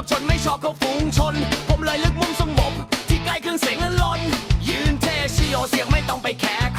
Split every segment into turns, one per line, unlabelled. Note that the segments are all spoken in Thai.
อบชนไม่ชอบเขาฝูงชน ผมเลยลึกมุมงสงบที่ใกล้ขึ้นเสียงและลอนยืนเทชิโอเสียงไม่ต้องไปแข่ง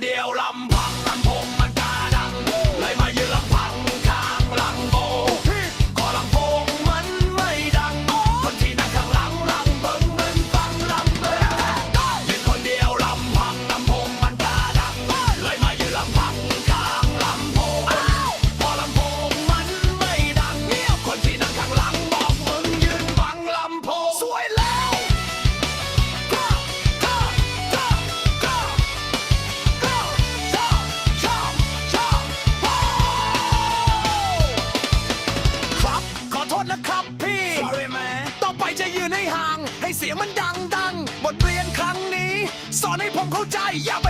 เต็มที่ยืนคนเดียวลำพังลำโพ เสียงมันดังดังบทเรียนครั้งนี้ สอนให้ผมเข้าใจอย่าไป